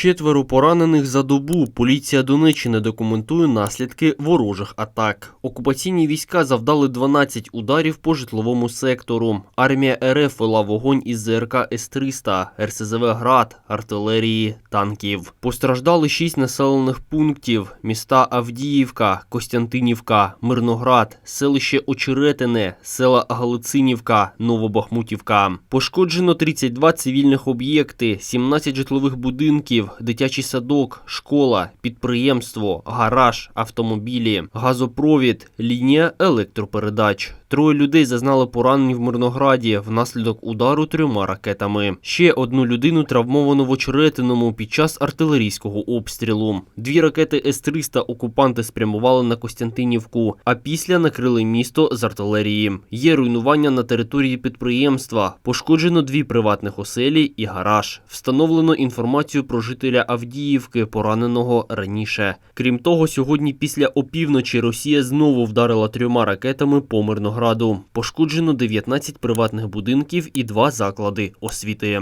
Четверо поранених за добу. Поліція Донеччини документує наслідки ворожих атак. Окупаційні війська завдали 12 ударів по житловому сектору. Армія РФ вела вогонь із ЗРК С-300, РСЗВ «Град», артилерії, танків. Постраждали 6 населених пунктів: міста Авдіївка, Костянтинівка, Мирноград, селище Очеретине, села Галицинівка, Новобахмутівка. Пошкоджено 32 цивільних об'єкти, 17 житлових будинків, дитячий садок, школа, підприємство, гараж, автомобілі, газопровід, лінія електропередач. Троє людей зазнали поранень в Мирнограді внаслідок удару трьома ракетами. Ще одну людину травмовано в Очеретиному під час артилерійського обстрілу. Дві ракети С-300 окупанти спрямували на Костянтинівку, а після накрили місто з артилерії. Є руйнування на території підприємства. Пошкоджено дві приватних оселі і гараж. Встановлено інформацію про жителя Авдіївки, пораненого раніше. Крім того, сьогодні після опівночі Росія знову вдарила трьома ракетами по Мирнограду. Пошкоджено 19 приватних будинків і два заклади освіти.